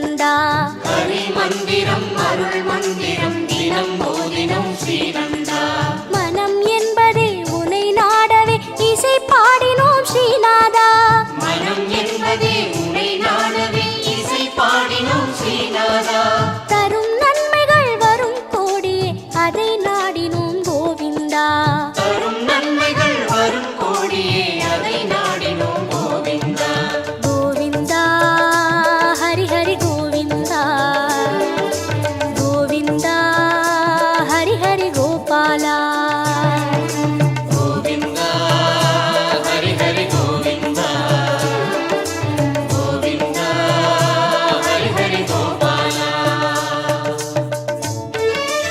நந்தா மந்திரம் அருள் மந்திரம் தினம் போதினம் ஸ்ரீநந்தா மனம் என்பதே உனை நாடவே இசை பாடினோம் ஸ்ரீநாதா. மனம் என்பதே உனை நாடவே இசை பாடினோம் ஸ்ரீநாதா.